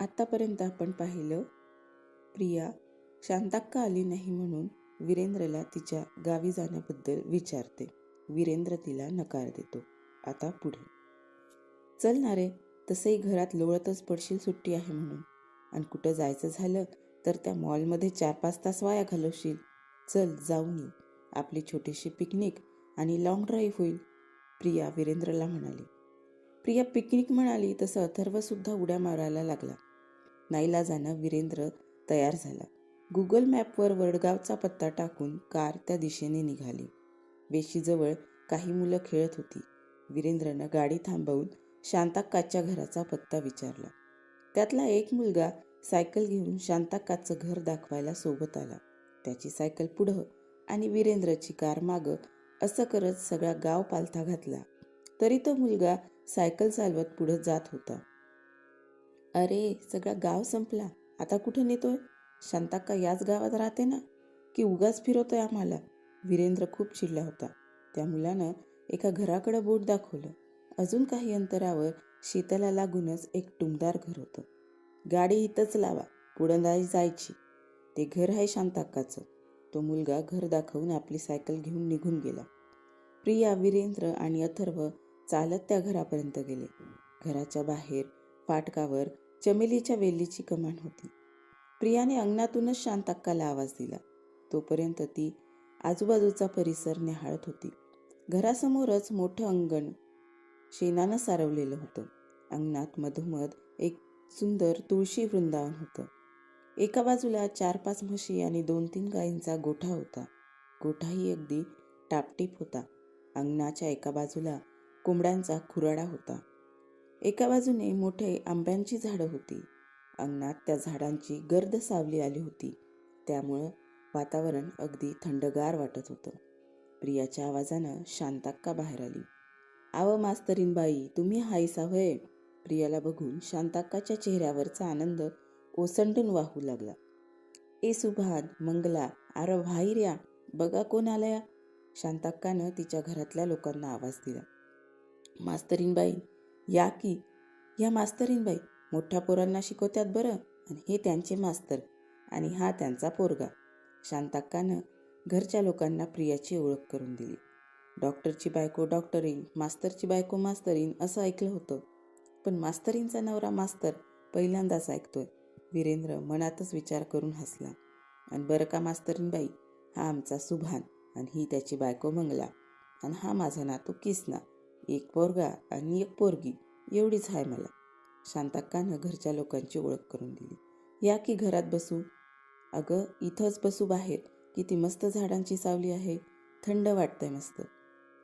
आत्तापर्यंत आपण पाहिलं प्रिया शांताक्का आली नाही म्हणून वीरेंद्रला तिच्या गावी जाण्याबद्दल विचारते. वीरेंद्र तिला नकार देतो. आता पुढे. चल ना रे तसंही घरात लोळतच पडशील सुट्टी आहे म्हणून. आणि कुठं जायचं झालं तर त्या मॉलमध्ये चार पाच तास वाया घालवशील. चल जाऊन येऊ आपली छोटीशी पिकनिक आणि लॉंग ड्राईव्ह होईल. प्रिया वीरेंद्रला म्हणाली. प्रिया पिकनिक म्हणाली तसं अथर्वसुद्धा उड्या मारायला लागला. नाईलाजानं वीरेंद्र तयार झाला. गुगल मॅपवर वडगावचा पत्ता टाकून कार त्या दिशेने निघाली. वेशीजवळ काही मुलं खेळत होती. वीरेंद्रनं गाडी थांबवून शांताक्काच्या घराचा पत्ता विचारला. त्यातला एक मुलगा सायकल घेऊन शांताक्काचं घर दाखवायला सोबत आला. त्याची सायकल पुढं आणि वीरेंद्रची कार मागं असं करत सगळा गाव पालथा घातला. तरी तो मुलगा सायकल चालवत पुढं जात होता. अरे सगळा गाव संपला. आता कुठे नेतोय? शांताक्का याच गावात राहते ना? की उगाच फिरवतोय आम्हाला? वीरेंद्र खूप चिडला होता. त्या मुलानं एका घराकडं बोट दाखवलं. अजून काही अंतरावर शीतला लागूनच एक टुमदार घर होतं. गाडी इथंच लावा पुढं जायची. ते घर आहे शांताक्काचं. तो मुलगा घर दाखवून आपली सायकल घेऊन निघून गेला. प्रिया वीरेंद्र आणि अथर्व चालत त्या घरापर्यंत गेले. घराच्या बाहेर फाटकावर चमेलीच्या वेलीची कमान होती. प्रियाने अंगणातूनच शांताक्काला आवाज दिला. तोपर्यंत ती आजूबाजूचा परिसर निहाळत होती. घरासमोरच मोठं अंगण शेणानं सारवलेलं होतं. अंगणात मधोमध एक सुंदर तुळशी वृंदावन होतं. एका बाजूला चार पाच म्हशी आणि दोन तीन गायींचा गोठा होता. गोठाही अगदी टापटीप होता. अंगणाच्या एका बाजूला कोंबड्यांचा खुराडा होता. एका बाजूने मोठे आंब्यांची झाडं होती. अंगणात त्या झाडांची गर्द सावली आली होती. त्यामुळं वातावरण अगदी थंडगार वाटत होतं. प्रियाच्या आवाजानं शांताक्का बाहेर आली. आव मास्तरीनबाई तुम्ही हायसा होय प्रियाला बघून शांताक्काच्या चेहऱ्यावरचा आनंद ओसंडून वाहू लागला. ए सुभान मंगला आर भाईर्या बघा कोण आलया. शांताक्कानं तिच्या घरातल्या लोकांना आवाज दिला. मास्तरीनबाई या की या मास्तरीनबाई मोठ्या पोरांना शिकवत्यात बरं आणि हे त्यांचे मास्तर आणि हा त्यांचा पोरगा. शांताक्कानं घरच्या लोकांना प्रियाची ओळख करून दिली. डॉक्टरची बायको डॉक्टरीन मास्तरची बायको मास्तरीन असं ऐकलं होतं. पण मास्तरींचा नवरा मास्तर पहिल्यांदाच ऐकतोय. वीरेंद्र मनातच विचार करून हसला. आणि बरं का मास्तरीनबाई हा आमचा सुभान आणि ही त्याची बायको मंगला आणि हा माझा नातू किसना. एक पोरगा आणि एक पोरगी एवढीच आहे मला. शांताक्कानं घरच्या लोकांची ओळख करून दिली. या की घरात बसू? अगं इथंच बसू बाहेर. किती मस्त झाडांची सावली आहे. थंड वाटतंय मस्त.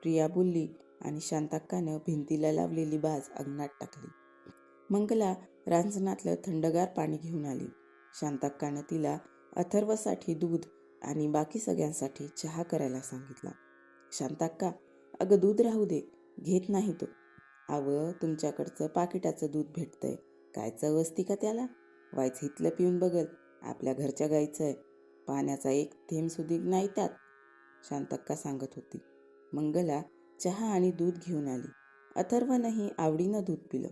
प्रिया बोलली आणि शांताक्कानं भिंतीला लावलेली बाज अंगणात टाकली. मंगला रांजणातलं थंडगार पाणी घेऊन आली. शांताक्कानं तिला अथर्वसाठी दूध आणि बाकी सगळ्यांसाठी चहा करायला सांगितला. शांताक्का अगं दूध राहू दे. घेत नाही तो. अव तुमच्याकडचं पाकिटाचं दूध भेटतंय. काय चव असती का त्याला? वायच हितलं पिऊन बघल. आपल्या घरच्या गाईचं आहे. पाण्याचा एक थेंब सुधी नाही त्यात. शांतक्का सांगत होती. मंगला चहा आणि दूध घेऊन आली. अथर्वनंही आवडीनं दूध पिलं.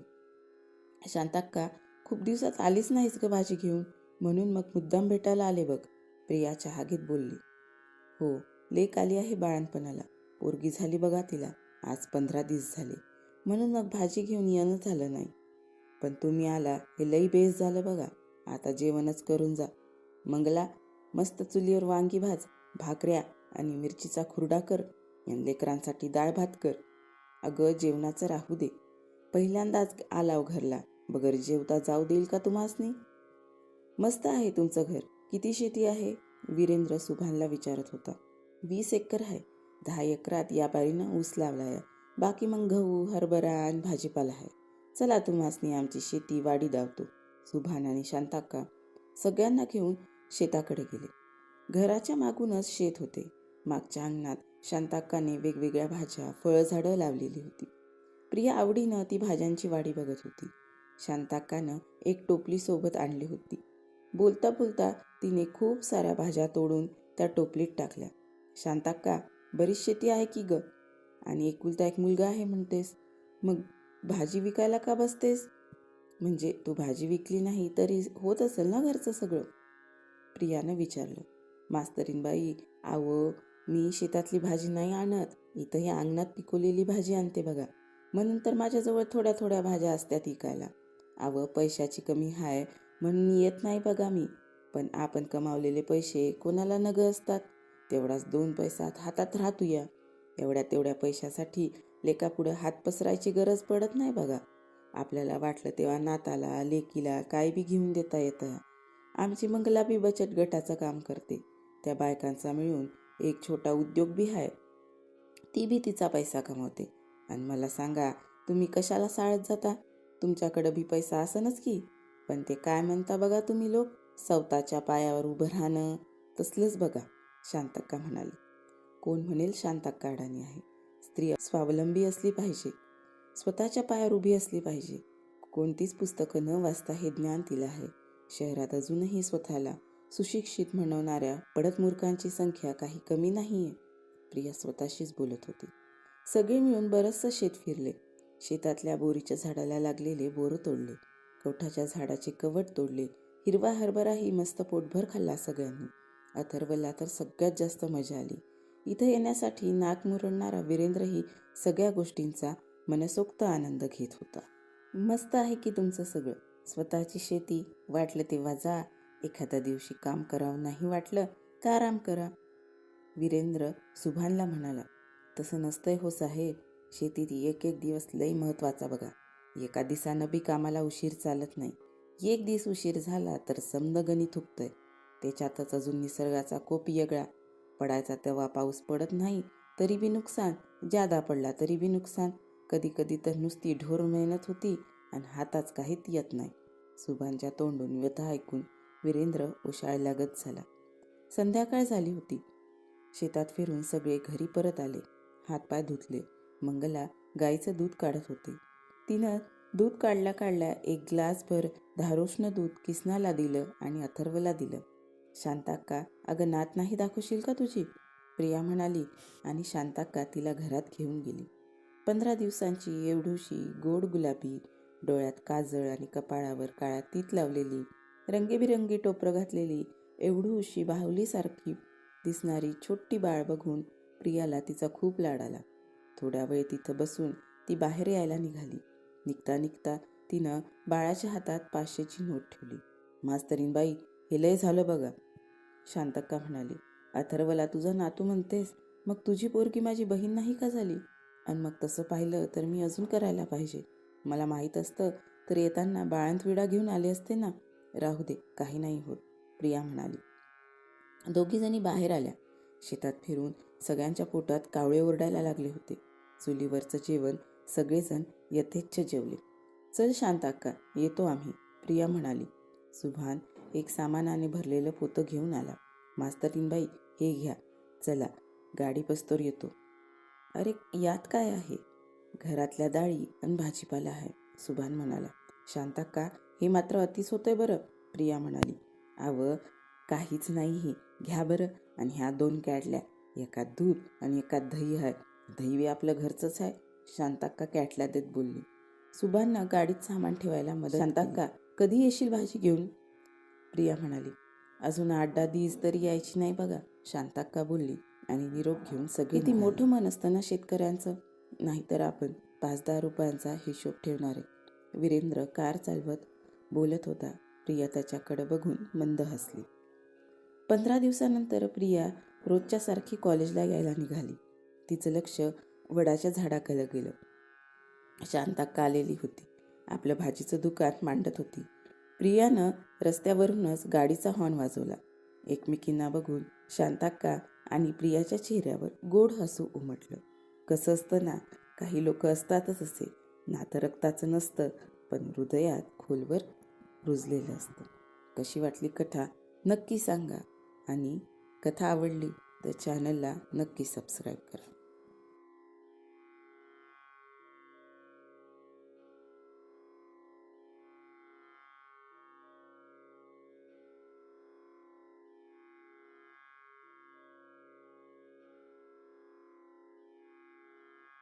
शांताक्का खूप दिवसात आलीच नाहीस ग भाजी घेऊन. म्हणून मग मुद्दाम भेटायला आले बघ. प्रिया चहा घेत बोलली. हो लेक आली आहे बाळणपणाला पोरगी झाली बघा तिला. आज पंधरा दिवस झाले. म्हणून मग भाजी घेऊन येणं झालं नाही. पण तुम्ही आला हे लई बेस झालं बघा. आता जेवणच करून जा. मंगला मस्त चुलीवर वांगी भाज भाकऱ्या आणि मिरचीचा खुरडा कर आणि लेकरांसाठी डाळ भात कर. अगं जेवणाचं राहू दे. पहिल्यांदाच आलाव घरला. बगर जेवता जाऊ देईल का तुम्हासनी? मस्त आहे तुमचं घर. किती शेती आहे? वीरेंद्र सुभानला विचारत होता. वीस एकर आहे. दहा एकरात या बारीनं ऊस लावला आहे बाकी मग गहू हरभरा आणि भाजीपाला आहे. चला तुम्हासनी आमची शेती वाडी दावतो. सुभान आणि शांताक्का सगळ्यांना घेऊन शेताकडे गेले. घराच्या मागूनच शेत होते. मागच्या अंगणात शांताक्काने वेगवेगळ्या भाज्या फळझाडं लावलेली होती. प्रिया आवडीनं ती भाज्यांची वाडी बघत होती. शांताक्कानं एक टोपली सोबत आणली होती. बोलता बोलता तिने खूप साऱ्या भाज्या तोडून त्या टोपलीत टाकल्या. शांताक्का बरीच शेती आहे की ग? आणि एकुलता एक मुलगा आहे म्हणतेस. मग भाजी विकायला का बसतेस? म्हणजे तू भाजी विकली नाही तरी होत असेल ना घरचं सगळं? प्रियानं विचारलं. मास्तरीनबाई आवं मी शेतातली भाजी नाही आणत. इथं या अंगणात पिकवलेली भाजी आणते बघा. मग नंतर माझ्याजवळ थोड्या थोड्या भाज्या असत्यात इकायला आवं पैशाची कमी हाय म्हणून येत नाही बघा मी. पण आपण कमावलेले पैसे कोणाला नग असतात? तेवढाच दोन पैसात हातात राहतूया. एवढ्या तेवढ्या पैशासाठी लेकापुढं हात पसरायची गरज पडत नाही बघा. आपल्याला वाटलं तेव्हा नाताला लेकीला काय बी घेऊन देता येतं. आमची मंगला बी बचत गटाचं काम करते. त्या बायकांचा मिळून एक छोटा उद्योग बी आहे ती बी तिचा पैसा कमवते. आणि मला सांगा तुम्ही कशाला साळत जाता? तुमच्याकडं बी पैसा असनच की. पण ते काय म्हणता बघा तुम्ही लोक? स्वतःच्या पायावर उभं राहणं तसलंच बघा. शांतक्का म्हणाले. कोण म्हणेल शांतक्का अडाणी आहे? स्त्री स्वावलंबी असली पाहिजे. स्वतःच्या पायावर उभी असली पाहिजे. कोणतीच पुस्तकं न वाचता हे ज्ञान तिला आहे. शहरात अजूनही स्वतःला सुशिक्षित म्हणवणाऱ्या पडत मूर्खांची संख्या काही कमी नाही आहे प्रिया स्वतःशीच बोलत होती. सगळे मिळून बरंचसं शेत फिरले. शेतातल्या बोरीच्या झाडाला लागलेले बोरं तोडले. कवठाच्या झाडाचे कवट तोडले. हिरवा हरभराही मस्त पोटभर खाल्ला सगळ्यांनी. अथर्वला तर सगळ्यात जास्त मजा आली. इथं येण्यासाठी नाक मुरडणारा वीरेंद्रही सगळ्या गोष्टींचा मनसोक्त आनंद घेत होता. मस्त आहे की तुमचं सगळं. स्वतःची शेती वाटलं तेव्हा जा. एखाद्या दिवशी काम करावं नाही वाटलं तर आराम करा? वीरेंद्र सुभानला म्हणाला तसं नसतंय हो साहेब. शेतीत एक एक दिवस लई महत्त्वाचा बघा. एका दिवसानं बी कामाला उशीर चालत नाही. एक दिवस उशीर झाला तर समद गणित थुकतंय. त्याच्यातच अजून निसर्गाचा कोप येगळा. पडायचा तेव्हा पाऊस पडत नाही तरी बी नुकसान. जादा पडला तरी बी नुकसान. कधी कधी तर नुसती ढोर मेहनत होती आणि हाताच काहीच येत नाही. सुभानच्या तोंडून व्यथा ऐकून वीरेंद्र उशाळल्यागत झाला. संध्याकाळ झाली होती. शेतात फिरून सगळे घरी परत आले. हातपाय धुतले. मंगला गाईचं दूध काढत होते. तिनं दूध काढल्या काढल्या एक ग्लासभर धारोष्ण दूध किसनाला दिलं आणि अथर्वला दिलं. शांताक्का अगं नात नाही दाखवशील का तुझी? प्रिया म्हणाली आणि शांताक्का तिला घरात घेऊन गेली. पंधरा दिवसांची एवढूशी गोड गुलाबी डोळ्यात काजळ आणि कपाळावर काळा तीत लावलेली रंगेबिरंगी टोपरं घातलेली एवढूशी बाहुलीसारखी दिसणारी छोटी बाळ बघून प्रियाला तिचा खूप लाड आला. थोड्या वेळ तिथं बसून ती बाहेर यायला निघाली. निघता निघता तिनं बाळाच्या हातात पाचशेची नोट ठेवली. मास्तरीनबाई हे लय झालं बघा. शांतक्का म्हणाली अथर्वला तुझा नातू म्हणतेस मग तुझी पोरगी माझी बहीण नाही का झाली? आणि मग तसं पाहिलं तर मी अजून करायला पाहिजे. मला माहीत असतं तर येताना बाळंत विडा घेऊन आले असते ना? राहू दे काही नाही होत. प्रिया म्हणाली. दोघीजणी बाहेर आल्या. शेतात फिरून सगळ्यांच्या पोटात कावळे ओरडायला लागले होते. चुलीवरचं जेवण सगळेजण यथेच्छ जेवले. चल शांत अक्का येतो आम्ही प्रिया म्हणाली. सुभान एक सामानाने भरलेलं पोतं घेऊन आला. मास्तरीनबाई हे घ्या. चला गाडी पस्तोर येतो. अरे यात काय आहे? घरातल्या डाळी आणि भाजीपाला आहे सुभान म्हणाला. शांताक्का हे मात्र अतिच होतंय बरं प्रिया म्हणाली. आव काहीच नाही हे घ्या बरं. आणि ह्या दोन कॅटल्या एका दूध आणि एका दही आहे. दही बी आपलं घरचंच आहे. शांताक्का कॅटल्या देत बोलली. सुभानना गाडीत सामान ठेवायला मदत शांताक्का कधी येशील भाजी घेऊन? प्रिया म्हणाली अजून आठ दहा दिवस तरी यायची नाही बघा. शांताक्का बोलली आणि निरोप घेऊन सगळे ती मोठं मन असतं ना शेतकऱ्यांचं. नाहीतर आपण पाच दहा रुपयांचा हिशोब ठेवणार आहे. वीरेंद्र कार चालवत बोलत होता. प्रिया त्याच्याकडे बघून मंद हसली. पंधरा दिवसानंतर प्रिया रोजच्यासारखी कॉलेजला यायला निघाली. तिचं लक्ष वडाच्या झाडाकडे गेलं. शांताक्का आलेली होती. आपलं भाजीचं दुकान मांडत होती. प्रियानं रस्त्यावरूनच गाडीचा हॉर्न वाजवला. एकमेकींना बघून शांताक्का आणि प्रियाच्या चेहऱ्यावर गोड हसू उमटलं. कसं असतं ना काही लोक असतातच असे. नातं रक्ताचं नसतं पण हृदयात खोलवर रुजलेलं असतं. कशी वाटली कथा नक्की सांगा. आणि कथा आवडली तर चॅनलला नक्की सबस्क्राईब करा.